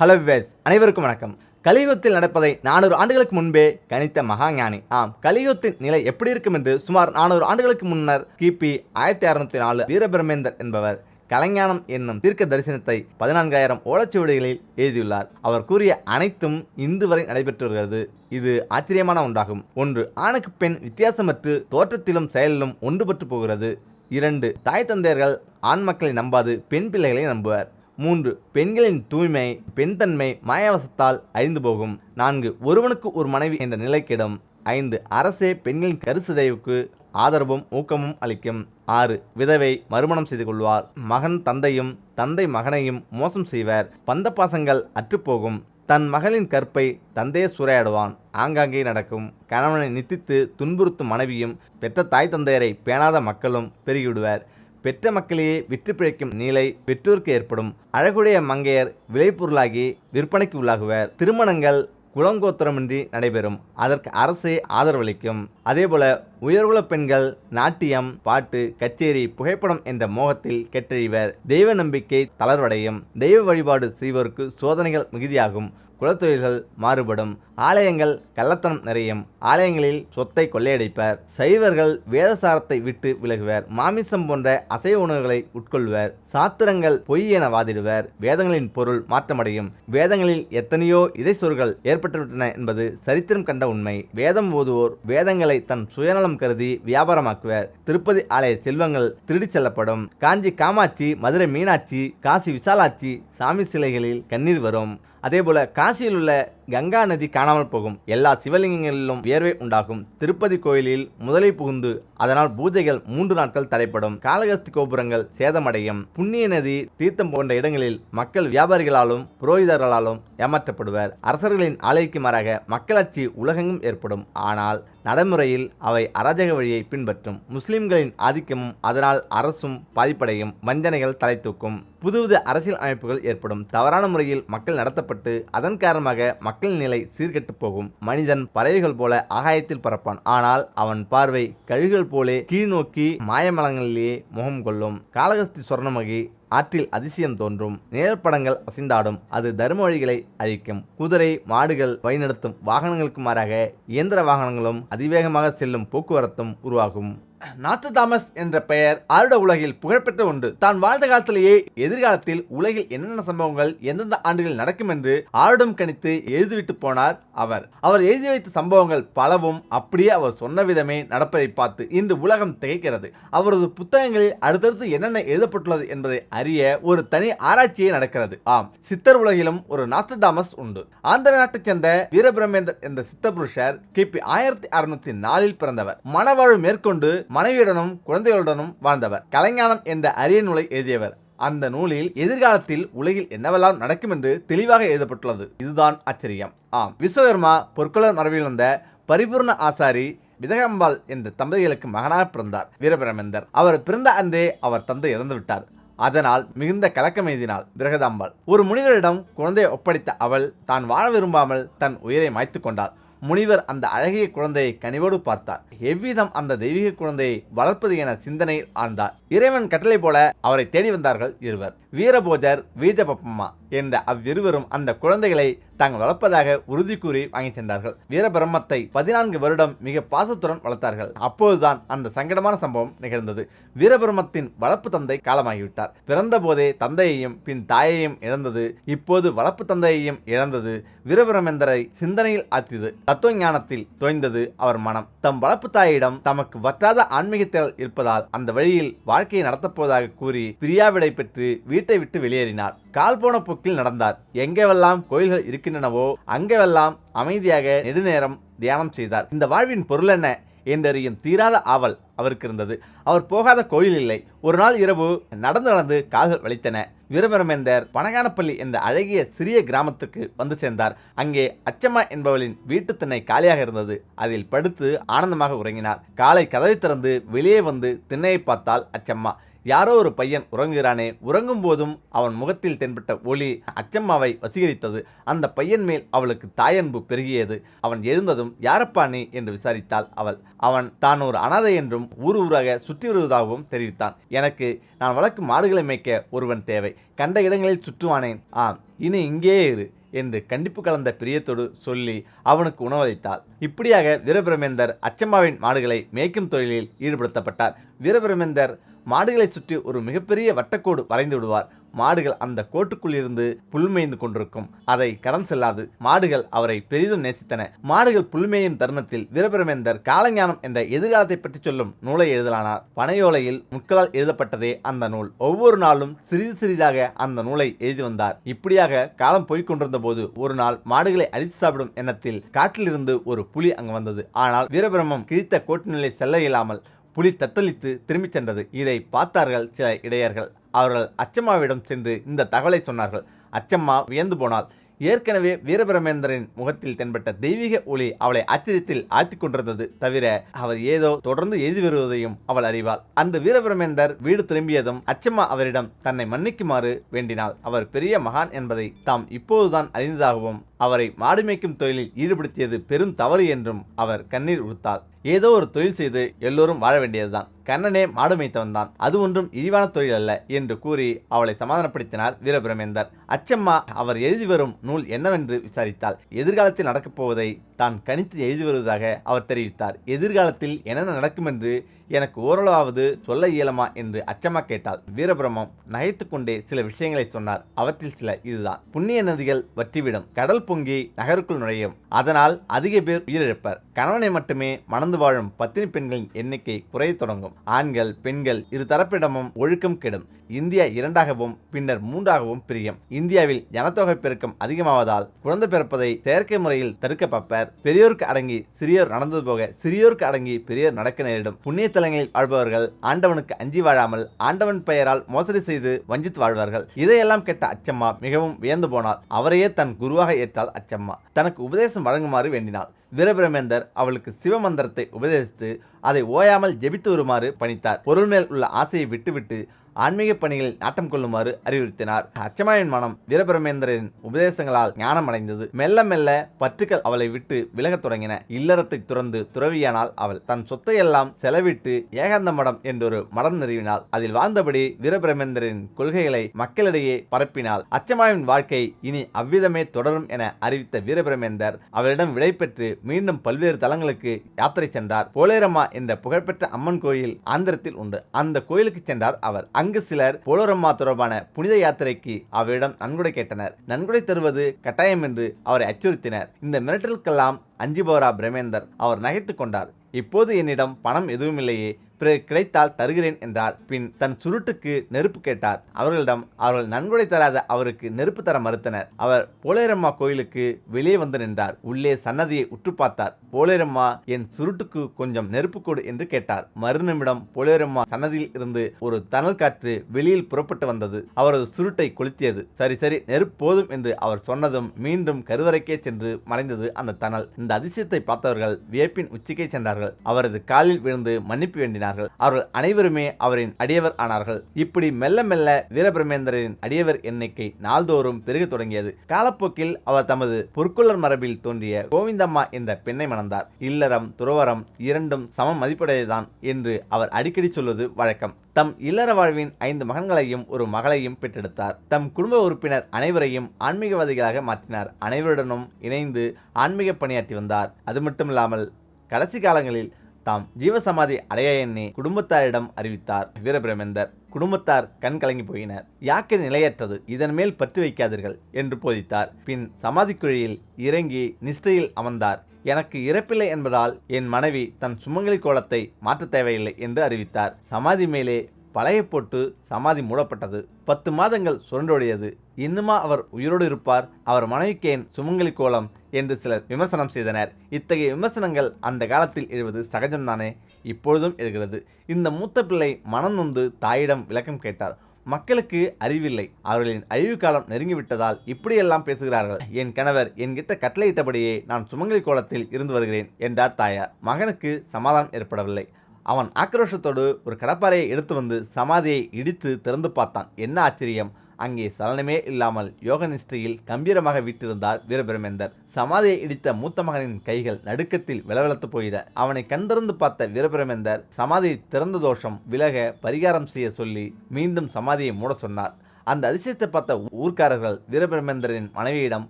Hello wives அனைவருக்கும் வணக்கம். கலியுகத்தில் நடப்பதை நானூறு ஆண்டுகளுக்கு முன்பே கணித்த மகாஞானி ஆம் கலியுகத்தின் நிலை எப்படி இருக்கும் என்று சுமார் நானூறு ஆண்டுகளுக்கு முன்னர் கிபி ஆயிரத்தி அறுநூத்தி நாலு வீரபிரமேந்தர் என்பவர் கலைஞானம் என்னும் தீர்க்க தரிசனத்தை பதினான்காயிரம் ஓலச்சுவடிகளில் எழுதியுள்ளார். அவர் கூறிய அனைத்தும் இன்று வரை நடைபெற்று வருகிறது இது ஆச்சரியமான ஒன்றாகும். ஒன்று ஆணுக்கு பெண் வித்தியாசமற்று தோற்றத்திலும் செயலிலும் ஒன்றுபட்டு போகிறது. இரண்டு தாய் தந்தையர்கள் ஆண் மக்களை நம்பாது பெண் பிள்ளைகளை நம்புவர். மூன்று பெண்களின் தூய்மை பெண்தன்மை மாயாவசத்தால் அழிந்து போகும். நான்கு ஒருவனுக்கு ஒரு மனைவி என்ற நிலைக்கிடும். ஐந்து அரசே பெண்களின் கருசிதைவுக்கு ஆதரவும் ஊக்கமும் அளிக்கும். ஆறு விதவை மறுமணம் செய்து கொள்வார். மகன் தந்தையும் தந்தை மகனையும் மோசம் செய்வர். பந்த பாசங்கள் அற்றுப்போகும் தன் மகளின் கற்பை தந்தையே சூறையாடுவான். ஆங்காங்கே நடக்கும். கணவனை நித்தித்து துன்புறுத்தும் மனைவியும் பெற்ற தாய் தந்தையரை பேணாத மக்களும் பெருகிவிடுவர். பெற்ற மக்களையே விற்று பிழைக்கும் நிலை பெற்றோருக்கு ஏற்படும். அழகுடைய மங்கையர் விளைபொருளாகி விற்பனைக்கு உள்ளாகுவர். திருமணங்கள் குலங்கோத்திரமின்றி நடைபெறும். அதற்கு அரசே ஆதரவளிக்கும். அதேபோல உயர்குல பெண்கள் நாட்டியம் பாட்டு கச்சேரி புகைப்படம் என்ற மோகத்தில் கெட்டறிவர். தெய்வ நம்பிக்கை தளர்வடையும். தெய்வ வழிபாடு செய்வோருக்கு சோதனைகள் மிகுதியாகும். குலத்தொழில்கள் மாறுபடும். ஆலயங்கள் கள்ளத்தனம் நிறையும். ஆலயங்களில் சொத்தை கொள்ளையடிப்பர். சைவர்கள் வேதசாரத்தை விட்டு விலகுவர். மாமிசம் போன்ற அசைவ உணவுகளை உட்கொள்வர். சாத்திரங்கள் பொய் என வாதிடுவர். வேதங்களின் பொருள் மாற்றமடையும். வேதங்களில் எத்தனையோ இறைசொற்கள் ஏற்பட்டுவிட்டன என்பது சரித்திரம் கண்ட உண்மை. வேதம் ஓதுவோர் வேதங்களை தன் சுயநலம் கருதி வியாபாரமாக்குவர். திருப்பதி ஆலய செல்வங்கள் திருடி செல்லப்படும். காஞ்சி காமாட்சி மதுரை மீனாட்சி காசி விசாலாட்சி சாமி சிலைகளில் கண்ணீர் வரும். அதேபோல காசியில் உள்ள கங்கா நதி காணாமல் போகும். எல்லா சிவலிங்கங்களிலும் வியர்வை உண்டாகும். திருப்பதி கோயிலில் முதலை புகுந்து அதனால் பூஜைகள் மூன்று நாட்கள் தடைப்படும் காலகஸ்தி கோபுரங்கள் சேதமடையும். புண்ணிய நதி தீர்த்தம் போன்ற இடங்களில் மக்கள் வியாபாரிகளாலும் புரோகிதர்களாலும் ஏமாற்றப்படுவர். அரசர்களின் ஆலைக்கு மாறாக மக்களாட்சி உலகெங்கும் ஏற்படும். ஆனால் நடைமுறையில் அவை அராஜக வழியை பின்பற்றும். முஸ்லிம்களின் ஆதிக்கமும் அதனால் அரசும் பாதிப்படையும். வஞ்சனைகள் தலை தூக்கும் புதுவித அரசியல் அமைப்புகள் ஏற்படும். தவறான முறையில் மக்கள் நடத்தப்பட்டு அதன் காரணமாக மக்கள் நிலை சீர்கெட்டு போகும். மனிதன் பறவைகள் போல ஆகாயத்தில் பறப்பான். ஆனால் அவன் பார்வை கழுகுகள் போலே கீழ்நோக்கி மாயமலங்களிலேயே முகம் கொள்ளும். காளகஸ்தி சொர்ணமகி ஆற்றில் அதிசயம் தோன்றும். நிழற்படங்கள் அசைந்தாடும். அது தர்ம வழிகளை அழிக்கும். குதிரை மாடுகள் வழிநடத்தும். வாகனங்களுக்கு மாறாக இயந்திர வாகனங்களும் அதிவேகமாக செல்லும் போக்குவரத்தும் உருவாகும். நாத்து தாமஸ் என்ற பெயர் ஆருட உலகில் புகழ்பெற்ற ஒன்று. தான் வாழ்ந்த காலத்திலேயே எதிர்காலத்தில் உலகில் என்னென்ன சம்பவங்கள் எந்தெந்த ஆண்டுகளில் நடக்கும் என்று ஆருடம் கணித்து எழுதிவிட்டு போனார் அவர். அவர் எழுதி வைத்த சம்பவங்கள் பலவும் அப்படியே அவர் சொன்ன விதமே நடப்பதை பார்த்து இன்று உலகம் திகைக்கிறது. அவரது புத்தகங்களில் அடுத்தடுத்து என்னென்ன எழுதப்பட்டுள்ளது என்பதை அறிய ஒரு தனி ஆராய்ச்சியே நடக்கிறது. ஆம் சித்தர் உலகிலும் ஒரு நாஸ்டடாமஸ் உண்டு. ஆந்திர நாட்டைச் சேர்ந்த வீரபிரமேந்தர் என்ற சித்த புருஷர் கிபி ஆயிரத்தி அறுநூத்தி நாலில் பிறந்தவர். மனவாழ்வு மேற்கொண்டு மனைவியுடனும் குழந்தைகளுடனும் வாழ்ந்தவர். கலைஞானம் என்ற அரிய நூலை எழுதியவர். அந்த நூலில் எதிர்காலத்தில் உலகில் என்னவெல்லாம் நடக்கும் என்று தெளிவாக எழுதப்பட்டுள்ளது. இதுதான் ஆச்சரியம் ஆம். விஸ்வகர்மா பொற்கொளர் மரபில் வந்த பரிபூர்ண ஆசாரி விதகம்பாள் என்ற தம்பதிகளுக்கு மகனாக பிறந்தார் வீரபிரமேந்தர். அவர் பிறந்த அன்றே அவர் தந்தை இறந்துவிட்டார். அதனால் மிகுந்த கலக்கம் எழுதினாள் பிரகதாம்பாள் ஒரு முனிவரிடம் குழந்தையை ஒப்படைத்த அவள் தான் வாழ விரும்பாமல் தன் உயிரை மாய்த்து கொண்டாள். முனிவர் அந்த அழகிய குழந்தையை கனிவோடு பார்த்தார். எவ்விதம் அந்த தெய்வீக குழந்தையை வளர்ப்பது என சிந்தனையில் ஆழ்ந்தார். இறைவன் கட்டளை போல அவரை தேடி வந்தார்கள் இருவர். வீரபோஜர் வீஜபப்பம்மா என்ற அவ்விருவரும் அந்த குழந்தைகளை தாங்கள் வளர்ப்பதாக உறுதி கூறி வாங்கி சென்றார்கள். வீரபிரம்மத்தை பதினான்கு வருடம் மிக பாசத்துடன் வளர்த்தார்கள். அப்போதுதான் அந்த சங்கடமான சம்பவம் நிகழ்ந்தது. வீரபிரம்மத்தின் வளர்ப்பு தந்தை காலமாகிவிட்டார். பிறந்த போதே தந்தையையும் பின் தாயையும் இழந்தது. இப்போது வளர்ப்பு தந்தையையும் இழந்தது வீரபிரமேந்தரை சிந்தனையில் ஆத்தியது தத்துவ ஞானத்தில் தோய்ந்தது அவர் மனம். தம் வளர்ப்பு தாயிடம் தமக்கு வற்றாத ஆன்மீக தேடல் இருப்பதால் அந்த வழியில் வாழ்க்கையை நடத்தப்போவதாக கூறி பிரியாவிடை பெற்று வீட்டை விட்டு வெளியேறினார். கால் போன போக்கில் நடந்தார். எங்கெவெல்லாம் கோயில்கள் இருக்கின்றனவோ அங்கெவெல்லாம் அமைதியாக நெடுநேரம் தியானம் செய்தார். இந்த வாழ்வின் பொருள் என்ன? என்றறியும் தீராத ஆவல் அவருக்கு இருந்தது அவர் போகாத கோயில் இல்லை. ஒரு நாள் இரவு நடந்து நடந்து கால்கள் வலித்தன. வீரபரமேந்தர் பனகானப்பள்ளி என்ற அழகிய சிறிய கிராமத்துக்கு வந்து சேர்ந்தார். அங்கே அச்சம்மா என்பவளின் வீட்டு திண்ணை காலியாக இருந்தது. அதில் படுத்து ஆனந்தமாக உறங்கினார். காலை கதவை திறந்து வெளியே வந்து திண்ணையை பார்த்தால் அச்சம்மா. யாரோ ஒரு பையன் உறங்குகிறானே உறங்கும் போதும் அவன் முகத்தில் தென்பட்ட ஒளி அச்சம்மாவை வசீகரித்தது. அந்த பையன் மேல் அவளுக்கு தாயன்பு பெருகியது. அவன் எழுந்ததும் யாரப்பா நீ? என்று விசாரித்தாள் அவள். அவன் தான் ஒரு அனாதை என்றும் ஊர் ஊராக சுற்றி வருவதாகவும் தெரிவித்தான். எனக்கு நான் வளர்க்கும் மாடுகளை மேய்க்க ஒருவன் தேவை. கண்ட இடங்களில் சுற்றுவானேன். ஆம் இனி இங்கேயே இரு. என்று கண்டிப்பு கலந்த பிரியத்தோடு சொல்லி அவனுக்கு உணவளித்தாள். இப்படியாக வீரபிரமேந்தர் அச்சம்மாவின் மாடுகளை மேய்க்கும் தொழிலில் ஈடுபடுத்தப்பட்டார். வீரபிரமேந்தர் மாடுகளை சுற்றி ஒரு மிகப்பெரிய வட்டக்கோடு வரைந்து விடுவார். மாடுகள் அந்த கோட்டுக்குள் இருந்து புல்மேய்ந்து கொண்டிருக்கும். அதை கடன் செல்லாது. மாடுகள் அவரை பெரிதும் நேசித்தன. மாடுகள் புல்மேயும் தருணத்தில் வீரபிரமேந்தர் காலஞானம் என்ற எதிர்காலத்தை பற்றி சொல்லும் நூலை எழுதலானார். பனையோலையில் முட்களால் எழுதப்பட்டதே அந்த நூல். ஒவ்வொரு நாளும் சிறிது சிறிதாக அந்த நூலை எழுதி வந்தார். இப்படியாக காலம் போய்கொண்டிருந்த போது ஒரு நாள் மாடுகளை அடித்து சாப்பிடும் எண்ணத்தில் காட்டிலிருந்து ஒரு புலி அங்கு வந்தது. ஆனால் வீரபிரமம் கிழித்த கோட்டு நிலை செல்ல இயலாமல் புலி தத்தளித்து திரும்பிச் சென்றது. இதை பார்த்தார்கள் சில இடையர்கள். அவர்கள் அச்சம்மாவிடம் சென்று இந்த தகவலை சொன்னார்கள். அச்சம்மா வியந்து போனாள். ஏற்கனவே வீரபிரமேந்திரன் முகத்தில் தென்பட்ட தெய்வீக ஒளி அவளை ஆச்சரியத்தில் ஆழ்த்தி கொண்டிருந்தது. தவிர அவர் ஏதோ தொடர்ந்து எழுதி வருவதையும் அவள் அறிவாள். அன்று வீரபிரமேந்தர் வீடு திரும்பியதும் அச்சம்மா அவரிடம் தன்னை மன்னிக்குமாறு வேண்டினாள். அவர் பெரிய மகான் என்பதை தாம் இப்போதுதான் அறிந்ததாகவும் அவரை மாடு மேய்க்கும் தொழிலில் ஈடுபடுத்தியது பெரும் தவறு என்றும் அவர் கண்ணீர் உடுத்தாள் ஏதோ ஒரு தொழில் செய்து எல்லோரும் வாழ வேண்டியதுதான். கண்ணனே மாடு மேய்த்தவன் தான். அது ஒன்றும் இழிவான தொழில் அல்ல என்று கூறி அவளை சமாதானப்படுத்தினார் வீரபிரமேந்தர். அச்சம்மா அவர் எழுதி வரும் நூல் என்னவென்று விசாரித்தாள். எதிர்காலத்தில் நடக்கப் போவதை தான் கணித்து எழுதி வருவதாக அவர் தெரிவித்தார். எதிர்காலத்தில் என்னென்ன நடக்கும் என்று எனக்கு ஓரளவாவது சொல்ல இயலுமா என்று அச்சமா கேட்டால் வீரபிரமம் நகைத்துக்கொண்டே சில விஷயங்களை சொன்னார். அவற்றில் சில இதுதான். புண்ணிய நதிகள் வற்றிவிடும். கடல் பொங்கி நகருக்குள் நுழையும். அதனால் அதிக பேர் உயிரிழப்பர். கணவனை மட்டுமே மணந்து வாழும் பத்தினி பெண்களின் எண்ணிக்கை குறையத் தொடங்கும். ஆண்கள் பெண்கள் இரு தரப்பிடமும் ஒழுக்கம் கெடும். இந்தியா இரண்டாகவும் பின்னர் மூன்றாகவும் பிரியும். இந்தியாவில் ஜனத்தொகை பெருக்கம் அதிகமாவதால் குழந்தை பிறப்பதை செயற்கை முறையில் தடுக்க பப்பர் பெரியோருக்கு அடங்கி சிறியோர் நடந்தது போக சிறியோருக்கு அடங்கி பெரியோர் நடக்க நேரிடும். புண்ணிய தலங்களில் வாழ்பவர்கள் ஆண்டவனுக்கு அஞ்சி வாழாமல் ஆண்டவன் பெயரால் மோசடி செய்து வஞ்சித்து வாழ்வார்கள். இதையெல்லாம் கேட்ட அச்சம்மா மிகவும் வியந்து போனாள். அவரையே தன் குருவாக ஏற்றாள் அச்சம்மா. தனக்கு உபதேசம் வழங்குமாறு வேண்டினாள். வீரபிரமேந்தர் அவளுக்கு சிவமந்திரத்தை உபதேசித்து அதை ஓயாமல் ஜெபித்து வருமாறு பணித்தார். பொருள் மேல் உள்ள ஆசையை விட்டுவிட்டு ஆன்மீக பணிகளில் நாட்டம் கொள்ளுமாறு அறிவுறுத்தினார். அச்சமாயின் மனம் வீரபிரமேந்திரரின் உபதேசங்களால் ஞானம் அடைந்தது மெல்ல மெல்ல பற்றுக்கள் அவளை விட்டு விலகத் தொடங்கின. இல்லறத்தை துறந்து துறவியானால் அவள் தன் சொத்தையெல்லாம் செலவிட்டு ஏகாந்த மடம் என்றொரு மடம் நிறுவினாள். அதில் வாழ்ந்தபடி வீரபிரமேந்திரரின் கொள்கைகளை மக்களிடையே பரப்பினாள். அச்சமாயின் வாழ்க்கை இனி அவ்விதமே தொடரும் என அறிவித்த வீரபிரமேந்தர் அவளிடம் விடை பெற்று மீண்டும் பல்வேறு தலங்களுக்கு யாத்திரை சென்றார். போலேரம்மா என்ற புகழ்பெற்ற அம்மன் கோயில் ஆந்திரத்தில் உண்டு. அந்த கோயிலுக்கு சென்றார் அவர். அங்கு சிலர் போலோரம்மா தொடர்பான புனித யாத்திரைக்கு அவரிடம் நன்கொடை கேட்டனர். நன்கொடை தருவது கட்டாயம் என்று அவரை அச்சுறுத்தினர். இந்த மிரட்டலுக்கெல்லாம் அஞ்சுபவரா பிரமேந்தர் அவர் நகைத்து கொண்டார். இப்போது என்னிடம் பணம் எதுவும் இல்லையே பிறகு கிடைத்தால் தருகிறேன் என்றார். பின் தன் சுருட்டுக்கு நெருப்பு கேட்டார். அவர்களிடம் அவர்கள் நன்கொடை தராத அவருக்கு நெருப்பு தர மறுத்தனர். அவர் போலேரம்மா கோயிலுக்கு வெளியே வந்து நின்றார். உள்ளே சன்னதியை உற்று பார்த்தார். போலேரம்மா என் சுருட்டுக்கு கொஞ்சம் நெருப்பு கொடு என்று கேட்டார். மறுநிமிடம் போலேரம்மா சன்னதியில் இருந்து ஒரு தணல் காற்று வெளியில் புறப்பட்டு வந்தது. அவரது சுருட்டை கொளுத்தியது. சரி சரி நெருப்பு போதும் என்று அவர் சொன்னதும் மீண்டும் கருவறைக்கே சென்று மறைந்தது அந்த தணல். இந்த அதிசயத்தை பார்த்தவர்கள் வியப்பின் உச்சிக்கே சென்றார்கள். அவரது காலில் விழுந்து மன்னிப்பு ஆகினார்கள் அவர்கள் அனைவருமே அவரின் அடியவர் ஆனார்கள். இப்படி மெல்ல மெல்ல வீரபிரமேந்திரரின் அடியவர் எண்ணிக்கை நாள்தோறும் பெருக தொடங்கியது. காலப்போக்கில் அவர் தமது பொற்குள்ளர் மரபில் தோன்றிய கோவிந்தம்மா என்ற பெண்ணை மணந்தார். இல்லறம் துறவரம் இரண்டும் சம மதிப்புடையதுதான் என்று அவர் அடிக்கடி சொல்வது வழக்கம். தம் இல்லற வாழ்வின் ஐந்து மகன்களையும் ஒரு மகளையும் பெற்றெடுத்தார். தம் குடும்ப உறுப்பினர் அனைவரையும் ஆன்மீகவாதிகளாக மாற்றினார். அனைவருடனும் இணைந்து ஆன்மீக பணியாற்றி வந்தார். அது மட்டுமில்லாமல் கடைசி காலங்களில் தாம் ஜீவசமாதி அடைய எண்ணி குடும்பத்தாரிடம் அறிவித்தார் வீரபிரமேந்தர். குடும்பத்தார் கண் கலங்கி போயினர். யாக்கை நிலையற்றது இதன் மேல் பற்று வைக்காதீர்கள் என்று போதித்தார். பின் சமாதிக்குழியில் இறங்கி நிஷ்டையில் அமர்ந்தார். எனக்கு இறப்பில்லை என்பதால் என் மனைவி தன் சுமங்கலி கோலத்தை மாற்றத் தேவையில்லை என்று அறிவித்தார். சமாதி மேலே பழைய போட்டு சமாதி மூடப்பட்டது. பத்து மாதங்கள் சுரண்டோடியது. இன்னுமா அவர் உயிரோடு இருப்பார்? அவர் மனைவிக்கு ஏன் சுமங்கலி கோலம் என்று சிலர் விமர்சனம் செய்தனர். இத்தகைய விமர்சனங்கள் அந்த காலத்தில் எழுவது சகஜம்தானே? இப்பொழுதும் எழுகிறது. இந்த மூத்த பிள்ளை மனம் நொந்து தாயிடம் விளக்கம் கேட்டார். மக்களுக்கு அறிவில்லை. அவர்களின் அழிவு காலம் நெருங்கிவிட்டதால் இப்படியெல்லாம் பேசுகிறார்கள். என் கணவர் என்கிட்ட கட்டளையிட்டபடியே நான் சுமங்கலி கோலத்தில் இருந்து வருகிறேன் என்றார் தாயார். மகனுக்கு சமாதானம் ஏற்படவில்லை. அவன் ஆக்ரோஷத்தோடு ஒரு கடப்பாரையை எடுத்து வந்து சமாதியை இடித்து திறந்து பார்த்தான். என்ன ஆச்சரியம்? அங்கே சலனமே இல்லாமல் யோக நிஷ்டையில் கம்பீரமாக வீட்டிருந்தார் வீரபிரமேந்தர். சமாதியை இடித்த மூத்த மகனின் கைகள் நடுக்கத்தில் விளவெளத்து போயிட அவனை கண்டிருந்து பார்த்த வீரபிரமேந்தர் சமாதியை திறந்த தோஷம் விலக பரிகாரம் செய்ய சொல்லி மீண்டும் சமாதியை மூட சொன்னார். அந்த அதிசயத்தை பார்த்த ஊர்க்காரர்கள் வீரபிரமேந்திரனின் மனைவியிடம்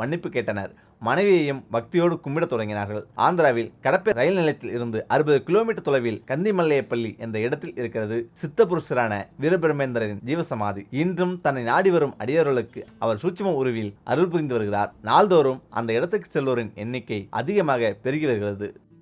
மன்னிப்பு கேட்டனர். மனைவியையும் பக்தியோடு கும்பிடத் தொடங்கினார்கள். ஆந்திராவில் கடப்பை ரயில் நிலையத்தில் இருந்து அறுபது கிலோமீட்டர் தொலைவில் கந்திமல்லையப்பள்ளி என்ற இடத்தில் இருக்கிறது சித்தபுருஷரான வீரபிரமேந்திரரின் ஜீவசமாதி. இன்றும் தன்னை நாடி வரும் அடியவர்களுக்கு அவர் சூட்சும உருவில் அருள் புரிந்து வருகிறார். நாள்தோறும் அந்த இடத்துக்கு செல்வோரின் எண்ணிக்கை அதிகமாக பெருகி வருகிறது.